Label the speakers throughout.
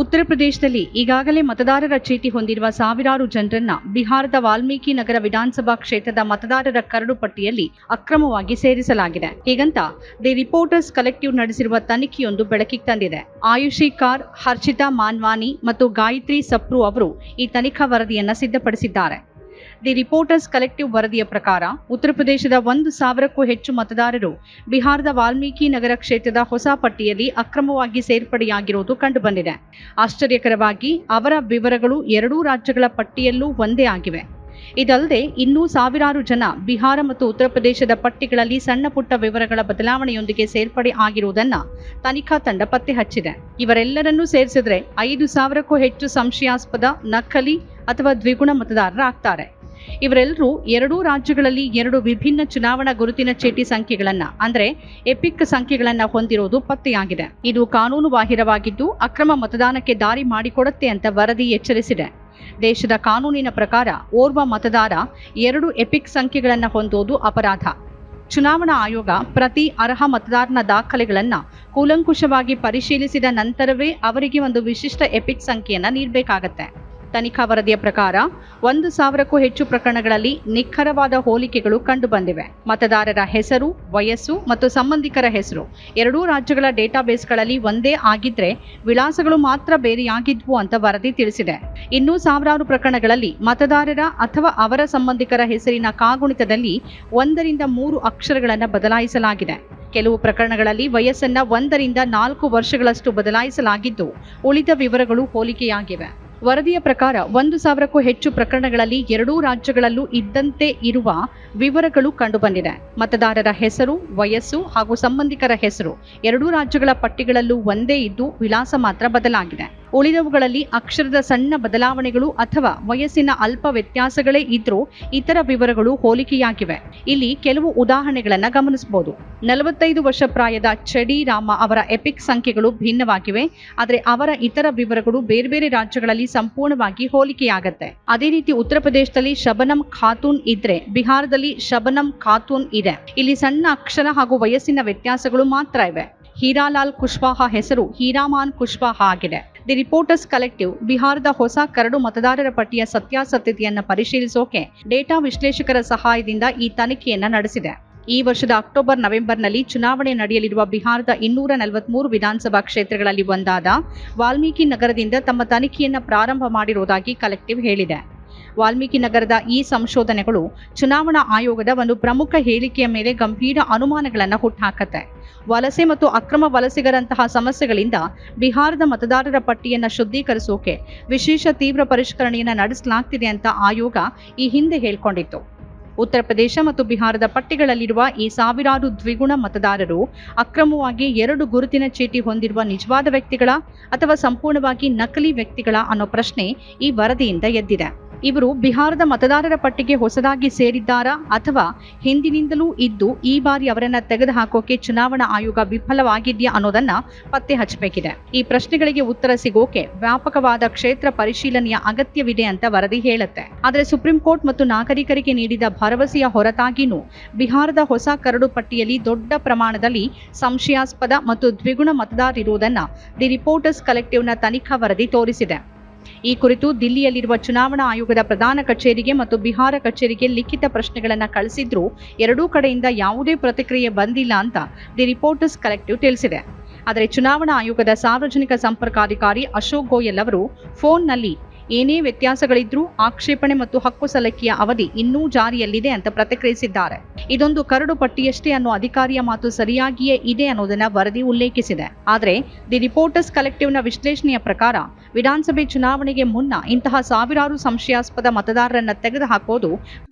Speaker 1: ಉತ್ತರ ಪ್ರದೇಶದಲ್ಲಿ ಈಗಾಗಲೇ ಮತದಾರರ ಚೀಟಿ ಹೊಂದಿರುವ ಸಾವಿರಾರು ಜನರನ್ನ ಬಿಹಾರದ ವಾಲ್ಮೀಕಿ ನಗರ ವಿಧಾನಸಭಾ ಕ್ಷೇತ್ರದ ಮತದಾರರ ಕರಡು ಪಟ್ಟಿಯಲ್ಲಿ ಅಕ್ರಮವಾಗಿ ಸೇರಿಸಲಾಗಿದೆ. ಹೀಗಂತ ದಿ ರಿಪೋರ್ಟರ್ಸ್ ಕಲೆಕ್ಟಿವ್ ನಡೆಸಿರುವ ತನಿಖೆಯೊಂದು ಬೆಳಕಿಗೆ ತಂದಿದೆ. ಆಯುಷಿ ಕಾರ್, ಹರ್ಷಿತಾ ಮಾನ್ವಾನಿ ಮತ್ತು ಗಾಯತ್ರಿ ಸಪ್ರು ಅವರು ಈ ತನಿಖಾ ವರದಿಯನ್ನ ಸಿದ್ಧಪಡಿಸಿದ್ದಾರೆ. ದಿ ರಿಪೋರ್ಟರ್ಸ್ ಕಲೆಕ್ಟಿವ್ ವರದಿಯ ಪ್ರಕಾರ ಉತ್ತರ ಪ್ರದೇಶದ ಒಂದು ಸಾವಿರಕ್ಕೂ ಹೆಚ್ಚು ಮತದಾರರು ಬಿಹಾರದ ವಾಲ್ಮೀಕಿ ನಗರ ಕ್ಷೇತ್ರದ ಹೊಸ ಪಟ್ಟಿಯಲ್ಲಿ ಅಕ್ರಮವಾಗಿ ಸೇರ್ಪಡೆಯಾಗಿರುವುದು ಕಂಡುಬಂದಿದೆ. ಆಶ್ಚರ್ಯಕರವಾಗಿ ಅವರ ವಿವರಗಳು ಎರಡೂ ರಾಜ್ಯಗಳ ಪಟ್ಟಿಯಲ್ಲೂ ಒಂದೇ ಆಗಿವೆ. ಇದಲ್ಲದೆ ಇನ್ನೂ ಸಾವಿರಾರು ಜನ ಬಿಹಾರ ಮತ್ತು ಉತ್ತರ ಪ್ರದೇಶದ ಪಟ್ಟಿಗಳಲ್ಲಿ ಸಣ್ಣ ಪುಟ್ಟ ವಿವರಗಳ ಬದಲಾವಣೆಯೊಂದಿಗೆ ಸೇರ್ಪಡೆ ಆಗಿರುವುದನ್ನು ತನಿಖಾ ತಂಡ ಪತ್ತೆ ಹಚ್ಚಿದೆ. ಇವರೆಲ್ಲರನ್ನೂ ಸೇರಿಸಿದ್ರೆ ಐದು ಸಾವಿರಕ್ಕೂ ಹೆಚ್ಚು ಸಂಶಯಾಸ್ಪದ, ನಕಲಿ ಅಥವಾ ದ್ವಿಗುಣ ಮತದಾರರಾಗ್ತಾರೆ. ಇವರೆಲ್ಲರೂ ಎರಡೂ ರಾಜ್ಯಗಳಲ್ಲಿ ಎರಡು ವಿಭಿನ್ನ ಚುನಾವಣಾ ಗುರುತಿನ ಚೀಟಿ ಸಂಖ್ಯೆಗಳನ್ನ, ಅಂದ್ರೆ ಎಪಿಕ್ ಸಂಖ್ಯೆಗಳನ್ನ ಹೊಂದಿರುವುದು ಪತ್ತೆಯಾಗಿದೆ. ಇದು ಕಾನೂನು ಬಾಹಿರವಾಗಿದ್ದು ಅಕ್ರಮ ಮತದಾನಕ್ಕೆ ದಾರಿ ಮಾಡಿಕೊಡುತ್ತೆ ಅಂತ ವರದಿ ಎಚ್ಚರಿಸಿದೆ. ದೇಶದ ಕಾನೂನಿನ ಪ್ರಕಾರ ಓರ್ವ ಮತದಾರ ಎರಡು ಎಪಿಕ್ ಸಂಖ್ಯೆಗಳನ್ನು ಹೊಂದುವುದು ಅಪರಾಧ. ಚುನಾವಣಾ ಆಯೋಗ ಪ್ರತಿ ಅರ್ಹ ಮತದಾರನ ದಾಖಲೆಗಳನ್ನು ಕೂಲಂಕುಷವಾಗಿ ಪರಿಶೀಲಿಸಿದ ನಂತರವೇ ಅವರಿಗೆ ಒಂದು ವಿಶಿಷ್ಟ ಎಪಿಕ್ ಸಂಖ್ಯೆಯನ್ನು ನೀಡಬೇಕಾಗತ್ತೆ. ತನಿಖಾ ವರದಿಯ ಪ್ರಕಾರ ಒಂದು ಸಾವಿರಕ್ಕೂ ಹೆಚ್ಚು ಪ್ರಕರಣಗಳಲ್ಲಿ ನಿಖರವಾದ ಹೋಲಿಕೆಗಳು ಕಂಡುಬಂದಿವೆ. ಮತದಾರರ ಹೆಸರು, ವಯಸ್ಸು ಮತ್ತು ಸಂಬಂಧಿಕರ ಹೆಸರು. ಎರಡೂ ರಾಜ್ಯಗಳ ಡೇಟಾಬೇಸ್ಗಳಲ್ಲಿ ಒಂದೇ ಆಗಿದ್ರೆ ವಿಳಾಸಗಳು ಮಾತ್ರ ಬೇರೆಯಾಗಿದ್ವು ಅಂತ ವರದಿ ತಿಳಿಸಿದೆ. ಇನ್ನೂ ಸಾವಿರಾರು ಪ್ರಕರಣಗಳಲ್ಲಿ ಮತದಾರರ ಅಥವಾ ಅವರ ಸಂಬಂಧಿಕರ ಹೆಸರಿನ ಕಾಗುಣಿತದಲ್ಲಿ ಒಂದರಿಂದ ಮೂರು ಅಕ್ಷರಗಳನ್ನು ಬದಲಾಯಿಸಲಾಗಿದೆ. ಕೆಲವು ಪ್ರಕರಣಗಳಲ್ಲಿ ವಯಸ್ಸನ್ನ ಒಂದರಿಂದ ನಾಲ್ಕು ವರ್ಷಗಳಷ್ಟು ಬದಲಾಯಿಸಲಾಗಿದ್ದು ಉಳಿದ ವಿವರಗಳು ಹೋಲಿಕೆಯಾಗಿವೆ. ವರದಿಯ ಪ್ರಕಾರ ಒಂದು ಸಾವಿರಕ್ಕೂ ಹೆಚ್ಚು ಪ್ರಕರಣಗಳಲ್ಲಿ ಎರಡೂ ರಾಜ್ಯಗಳಲ್ಲೂ ಇದ್ದಂತೆ ಇರುವ ವಿವರಗಳು ಕಂಡುಬಂದಿದೆ. ಮತದಾರರ ಹೆಸರು, ವಯಸ್ಸು ಹಾಗೂ ಸಂಬಂಧಿಕರ ಹೆಸರು ಎರಡೂ ರಾಜ್ಯಗಳ ಪಟ್ಟಿಗಳಲ್ಲೂ ಒಂದೇ ಇದ್ದು ವಿಳಾಸ ಮಾತ್ರ ಬದಲಾಗಿದೆ. ಉಳಿದವುಗಳಲ್ಲಿ ಅಕ್ಷರದ ಸಣ್ಣ ಬದಲಾವಣೆಗಳು ಅಥವಾ ವಯಸ್ಸಿನ ಅಲ್ಪ ವ್ಯತ್ಯಾಸಗಳೇ ಇದ್ರೂ ಇತರ ವಿವರಗಳು ಹೋಲಿಕೆಯಾಗಿವೆ. ಇಲ್ಲಿ ಕೆಲವು ಉದಾಹರಣೆಗಳನ್ನು ಗಮನಿಸಬಹುದು. ನಲವತ್ತೈದು ವರ್ಷ ಪ್ರಾಯದ ಚಡಿ ರಾಮ ಅವರ ಎಪಿಕ್ ಸಂಖ್ಯೆಗಳು ಭಿನ್ನವಾಗಿವೆ, ಆದರೆ ಅವರ ಇತರ ವಿವರಗಳು ಬೇರೆ ಬೇರೆ ರಾಜ್ಯಗಳಲ್ಲಿ ಸಂಪೂರ್ಣವಾಗಿ ಹೋಲಿಕೆಯಾಗತ್ತೆ. ಅದೇ ರೀತಿ ಉತ್ತರ ಪ್ರದೇಶದಲ್ಲಿ ಶಬನಂ ಖಾತೂನ್ ಇದ್ರೆ ಬಿಹಾರದಲ್ಲಿ ಶಬನಂ ಖಾತೂನ್ ಇದೆ. ಇಲ್ಲಿ ಸಣ್ಣ ಅಕ್ಷರ ಹಾಗೂ ವಯಸ್ಸಿನ ವ್ಯತ್ಯಾಸಗಳು ಮಾತ್ರ ಇವೆ. ಹೀರಾಲಾಲ್ ಕುಶ್ವಾಹಾ ಹೆಸರು ಹೀರಾಮಾನ್ ಕುಶ್ವಾಹಾ ಆಗಿದೆ. ದಿ ರಿಪೋರ್ಟರ್ಸ್ ಕಲೆಕ್ಟಿವ್ ಬಿಹಾರದ ಹೊಸ ಕರಡು ಮತದಾರರ ಪಟ್ಟಿಯ ಸತ್ಯಾಸತ್ಯತೆಯನ್ನು ಪರಿಶೀಲಿಸೋಕೆ ಡೇಟಾ ವಿಶ್ಲೇಷಕರ ಸಹಾಯದಿಂದ ಈ ತನಿಖೆಯನ್ನು ನಡೆಸಿದೆ. ಈ ವರ್ಷದ ಅಕ್ಟೋಬರ್ ನವೆಂಬರ್ನಲ್ಲಿ ಚುನಾವಣೆ ನಡೆಯಲಿರುವ ಬಿಹಾರದ ಇನ್ನೂರ ನಲವತ್ಮೂರು ವಿಧಾನಸಭಾ ಕ್ಷೇತ್ರಗಳಲ್ಲಿ ಒಂದಾದ ವಾಲ್ಮೀಕಿ ನಗರದಿಂದ ತಮ್ಮ ತನಿಖೆಯನ್ನು ಪ್ರಾರಂಭ ಮಾಡಿರುವುದಾಗಿ ಕಲೆಕ್ಟಿವ್ ಹೇಳಿದೆ. ವಾಲ್ಮೀಕಿ ನಗರದ ಈ ಸಂಶೋಧನೆಗಳು ಚುನಾವಣಾ ಆಯೋಗದ ಒಂದು ಪ್ರಮುಖ ಹೇಳಿಕೆಯ ಮೇಲೆ ಗಂಭೀರ ಅನುಮಾನಗಳನ್ನು ಹುಟ್ಟುಹಾಕತ್ತೆ ವಲಸೆ ಮತ್ತು ಅಕ್ರಮ ವಲಸಿಗರಂತಹ ಸಮಸ್ಯೆಗಳಿಂದ ಬಿಹಾರದ ಮತದಾರರ ಪಟ್ಟಿಯನ್ನು ಶುದ್ಧೀಕರಿಸೋಕೆ ವಿಶೇಷ ತೀವ್ರ ಪರಿಷ್ಕರಣೆಯನ್ನು ನಡೆಸಲಾಗ್ತಿದೆ ಅಂತ ಆಯೋಗ ಈ ಹಿಂದೆ ಹೇಳ್ಕೊಂಡಿತ್ತು. ಉತ್ತರ ಪ್ರದೇಶ ಮತ್ತು ಬಿಹಾರದ ಪಟ್ಟಿಗಳಲ್ಲಿರುವ ಈ ಸಾವಿರಾರು ದ್ವಿಗುಣ ಮತದಾರರು ಅಕ್ರಮವಾಗಿ ಎರಡು ಗುರುತಿನ ಚೀಟಿ ಹೊಂದಿರುವ ನಿಜವಾದ ವ್ಯಕ್ತಿಗಳ ಅಥವಾ ಸಂಪೂರ್ಣವಾಗಿ ನಕಲಿ ವ್ಯಕ್ತಿಗಳ ಅನ್ನೋ ಪ್ರಶ್ನೆ ಈ ವರದಿಯಿಂದ ಎದ್ದಿದೆ. ಇವರು ಬಿಹಾರದ ಮತದಾರರ ಪಟ್ಟಿಗೆ ಹೊಸದಾಗಿ ಸೇರಿದ್ದಾರಾ ಅಥವಾ ಹಿಂದಿನಿಂದಲೂ ಇದ್ದು ಈ ಬಾರಿ ಅವರನ್ನ ತೆಗೆದುಹಾಕೋಕೆ ಚುನಾವಣಾ ಆಯೋಗ ವಿಫಲವಾಗಿದೆಯಾ ಅನ್ನೋದನ್ನ ಪತ್ತೆ ಹಚ್ಚಬೇಕಿದೆ. ಈ ಪ್ರಶ್ನೆಗಳಿಗೆ ಉತ್ತರ ಸಿಗೋಕೆ ವ್ಯಾಪಕವಾದ ಕ್ಷೇತ್ರ ಪರಿಶೀಲನೆಯ ಅಗತ್ಯವಿದೆ ಅಂತ ವರದಿ ಹೇಳುತ್ತೆ. ಆದರೆ ಸುಪ್ರೀಂ ಕೋರ್ಟ್ ಮತ್ತು ನಾಗರಿಕರಿಗೆ ನೀಡಿದ ಭರವಸೆಯ ಹೊರತಾಗಿಯೂ ಬಿಹಾರದ ಹೊಸ ಕರಡು ಪಟ್ಟಿಯಲ್ಲಿ ದೊಡ್ಡ ಪ್ರಮಾಣದಲ್ಲಿ ಸಂಶಯಾಸ್ಪದ ಮತ್ತು ದ್ವಿಗುಣ ಮತದಾರರಿರುವುದನ್ನ ದಿ ರಿಪೋರ್ಟರ್ಸ್ ಕಲೆಕ್ಟಿವ್ನ ತನಿಖಾ ವರದಿ ತೋರಿಸಿದೆ. ಈ ಕುರಿತು ದಿಲ್ಲಿಯಲ್ಲಿರುವ ಚುನಾವಣಾ ಆಯೋಗದ ಪ್ರಧಾನ ಕಚೇರಿಗೆ ಮತ್ತು ಬಿಹಾರ ಕಚೇರಿಗೆ ಲಿಖಿತ ಪ್ರಶ್ನೆಗಳನ್ನು ಕಳಿಸಿದ್ರೂ ಎರಡೂ ಕಡೆಯಿಂದ ಯಾವುದೇ ಪ್ರತಿಕ್ರಿಯೆ ಬಂದಿಲ್ಲ ಅಂತ ದಿ ರಿಪೋರ್ಟರ್ಸ್ ಕಲೆಕ್ಟಿವ್ ತಿಳಿಸಿದೆ. ಆದರೆ ಚುನಾವಣಾ ಆಯೋಗದ ಸಾರ್ವಜನಿಕ ಸಂಪರ್ಕಾಧಿಕಾರಿ ಅಶೋಕ್ ಗೋಯಲ್ ಅವರು ಫೋನ್ನಲ್ಲಿ ಏನೇ ವ್ಯತ್ಯಾಸಗಳಿದ್ರೂ ಆಕ್ಷೇಪಣೆ ಮತ್ತು ಹಕ್ಕು ಸಲಕೆಯ ಅವಧಿ ಇನ್ನೂ ಜಾರಿಯಲ್ಲಿದೆ ಅಂತ ಪ್ರತಿಕ್ರಿಯಿಸಿದ್ದಾರೆ. ಇದೊಂದು ಕರಡು ಪಟ್ಟಿಯಷ್ಟೇ ಅನ್ನೋ ಅಧಿಕಾರಿಯ ಮಾತು ಸರಿಯಾಗಿಯೇ ಇದೆ ಅನ್ನೋದನ್ನ ವರದಿ ಉಲ್ಲೇಖಿಸಿದೆ. ಆದರೆ, ದಿ ರಿಪೋರ್ಟರ್ಸ್ ಕಲೆಕ್ಟಿವ್ನ ವಿಶ್ಲೇಷಣೆಯ ಪ್ರಕಾರ, ವಿಧಾನಸಭೆ ಚುನಾವಣೆಗೆ ಮುನ್ನ ಇಂತಹ ಸಾವಿರಾರು ಸಂಶಯಾಸ್ಪದ ಮತದಾರರನ್ನ ತೆಗೆದುಹಾಕೋದು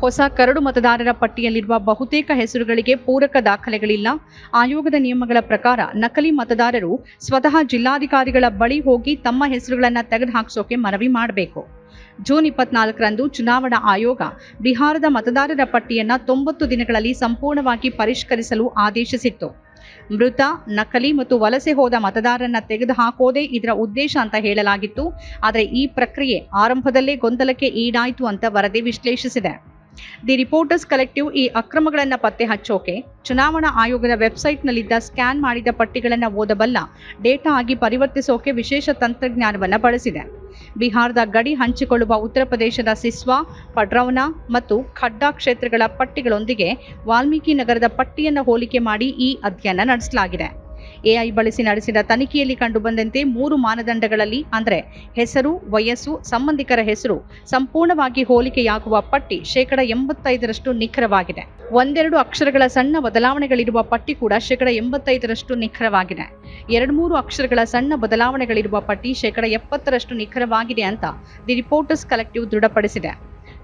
Speaker 1: ಹೊಸ ಕರಡು ಮತದಾರರ ಪಟ್ಟಿಯಲ್ಲಿರುವ ಬಹುತೇಕ ಹೆಸರುಗಳಿಗೆ ಪೂರಕ ದಾಖಲೆಗಳಿಲ್ಲ. ಆಯೋಗದ ನಿಯಮಗಳ ಪ್ರಕಾರ ನಕಲಿ ಮತದಾರರು ಸ್ವತಃ ಜಿಲ್ಲಾಧಿಕಾರಿಗಳ ಬಳಿ ಹೋಗಿ ತಮ್ಮ ಹೆಸರುಗಳನ್ನ ತೆಗೆದುಹಾಕಿಸೋಕೆ ಮನವಿ ಮಾಡಬೇಕು. ಜೂನ್ ಇಪ್ಪತ್ನಾಲ್ಕರಂದು ಚುನಾವಣಾ ಆಯೋಗ ಬಿಹಾರದ ಮತದಾರರ ಪಟ್ಟಿಯನ್ನು ತೊಂಬತ್ತು ದಿನಗಳಲ್ಲಿ ಸಂಪೂರ್ಣವಾಗಿ ಪರಿಷ್ಕರಿಸಲು ಆದೇಶಿಸಿತ್ತು. ಮೃತ, ನಕಲಿ ಮತ್ತು ವಲಸೆ ಹೋದ ಮತದಾರರನ್ನ ತೆಗೆದುಹಾಕೋದೇ ಇದರ ಉದ್ದೇಶ ಅಂತ ಹೇಳಲಾಗಿತ್ತು. ಆದರೆ ಈ ಪ್ರಕ್ರಿಯೆ ಆರಂಭದಲ್ಲೇ ಗೊಂದಲಕ್ಕೆ ಈಡಾಯಿತು ಅಂತ ವರದಿ ವಿಶ್ಲೇಷಿಸಿದೆ. ದಿ ರಿಪೋರ್ಟರ್ಸ್ ಕಲೆಕ್ಟಿವ್ ಈ ಅಕ್ರಮಗಳನ್ನು ಪತ್ತೆ ಹಚ್ಚೋಕೆ ಚುನಾವಣಾ ಆಯೋಗದ ವೆಬ್ಸೈಟ್ನಲ್ಲಿದ್ದ ಸ್ಕ್ಯಾನ್ ಮಾಡಿದ ಪಟ್ಟಿಗಳನ್ನು ಓದಬಲ್ಲ ಡೇಟಾ ಆಗಿ ಪರಿವರ್ತಿಸೋಕೆ ವಿಶೇಷ ತಂತ್ರಜ್ಞಾನವನ್ನು ಬಳಸಿದೆ. ಬಿಹಾರದ ಗಡಿ ಹಂಚಿಕೊಳ್ಳುವ ಉತ್ತರ ಪ್ರದೇಶದ ಸಿಸ್ವಾ, ಪಡ್ರೌನಾ ಮತ್ತು ಖಡ್ಡಾ ಕ್ಷೇತ್ರಗಳ ಪಟ್ಟಿಗಳೊಂದಿಗೆ ವಾಲ್ಮೀಕಿ ನಗರದ ಪಟ್ಟಿಯನ್ನು ಹೋಲಿಕೆ ಮಾಡಿ ಈ ಅಧ್ಯಯನ ನಡೆಸಲಾಗಿದೆ. ಎಐ ಬಳಸಿ ನಡೆಸಿದ ತನಿಖೆಯಲ್ಲಿ ಕಂಡುಬಂದಂತೆ ಮೂರು ಮಾನದಂಡಗಳಲ್ಲಿ ಅಂದರೆ ಹೆಸರು, ವಯಸ್ಸು, ಸಂಬಂಧಿಕರ ಹೆಸರು ಸಂಪೂರ್ಣವಾಗಿ ಹೋಲಿಕೆಯಾಗುವ ಪಟ್ಟಿ ಶೇಕಡ ಎಂಬತ್ತೈದರಷ್ಟು ನಿಖರವಾಗಿದೆ. ಒಂದೆರಡು ಅಕ್ಷರಗಳ ಸಣ್ಣ ಬದಲಾವಣೆಗಳಿರುವ ಪಟ್ಟಿ ಕೂಡ ಶೇಕಡ ಎಂಬತ್ತೈದರಷ್ಟು ನಿಖರವಾಗಿದೆ. ಎರಡು ಮೂರು ಅಕ್ಷರಗಳ ಸಣ್ಣ ಬದಲಾವಣೆಗಳಿರುವ ಪಟ್ಟಿ ಶೇಕಡ ಎಪ್ಪತ್ತರಷ್ಟು ನಿಖರವಾಗಿದೆ ಅಂತ ದಿ ರಿಪೋರ್ಟರ್ಸ್ ಕಲೆಕ್ಟಿವ್ ದೃಢಪಡಿಸಿದೆ.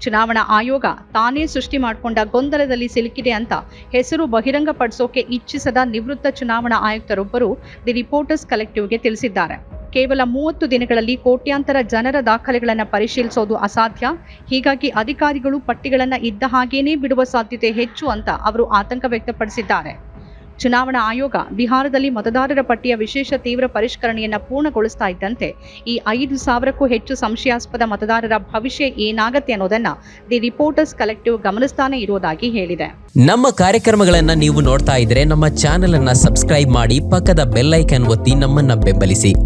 Speaker 1: ಚುನಾವಣಾ ಆಯೋಗ ತಾನೇ ಸೃಷ್ಟಿ ಮಾಡಿಕೊಂಡ ಗೊಂದಲದಲ್ಲಿ ಸಿಲುಕಿದೆ ಅಂತ ಹೆಸರು ಬಹಿರಂಗಪಡಿಸೋಕೆ ಇಚ್ಛಿಸದ ನಿವೃತ್ತ ಚುನಾವಣಾ ಆಯುಕ್ತರೊಬ್ಬರು ದಿ ರಿಪೋರ್ಟರ್ಸ್ ಕಲೆಕ್ಟಿವ್ಗೆ ತಿಳಿಸಿದ್ದಾರೆ. ಕೇವಲ ಮೂವತ್ತು ದಿನಗಳಲ್ಲಿ ಕೋಟ್ಯಾಂತರ ಜನರ ದಾಖಲೆಗಳನ್ನು ಪರಿಶೀಲಿಸೋದು ಅಸಾಧ್ಯ. ಹೀಗಾಗಿ ಅಧಿಕಾರಿಗಳು ಪಟ್ಟಿಗಳನ್ನು ಇದ್ದ ಹಾಗೇನೇ ಬಿಡುವ ಸಾಧ್ಯತೆ ಹೆಚ್ಚು ಅಂತ ಅವರು ಆತಂಕ ವ್ಯಕ್ತಪಡಿಸಿದ್ದಾರೆ. ಚುನಾವಣಾ ಆಯೋಗ ಬಿಹಾರದಲ್ಲಿ ಮತದಾರರ ಪಟ್ಟಿಯ ವಿಶೇಷ ತೀವ್ರ ಪರಿಷ್ಕರಣೆಯನ್ನು ಪೂರ್ಣಗೊಳಿಸ್ತಾ ಇದ್ದಂತೆ ಈ ಐದು ಸಾವಿರಕ್ಕೂ ಹೆಚ್ಚು ಸಂಶಯಾಸ್ಪದ ಮತದಾರರ ಭವಿಷ್ಯ ಏನಾಗತ್ತೆ ಅನ್ನೋದನ್ನ ದಿ ರಿಪೋರ್ಟರ್ಸ್ ಕಲೆಕ್ಟಿವ್ ಗಮನಿಸ್ತಾನೆ ಇರುವುದಾಗಿ ಹೇಳಿದೆ.
Speaker 2: ನಮ್ಮ ಕಾರ್ಯಕ್ರಮಗಳನ್ನ ನೀವು ನೋಡ್ತಾ ಇದ್ರೆ ನಮ್ಮ ಚಾನೆಲ್ ಅನ್ನ ಸಬ್ಸ್ಕ್ರೈಬ್ ಮಾಡಿ ಪಕ್ಕದ ಬೆಲ್ಲೈಕನ್ ಒತ್ತಿ ನಮ್ಮನ್ನ ಬೆಂಬಲಿಸಿ.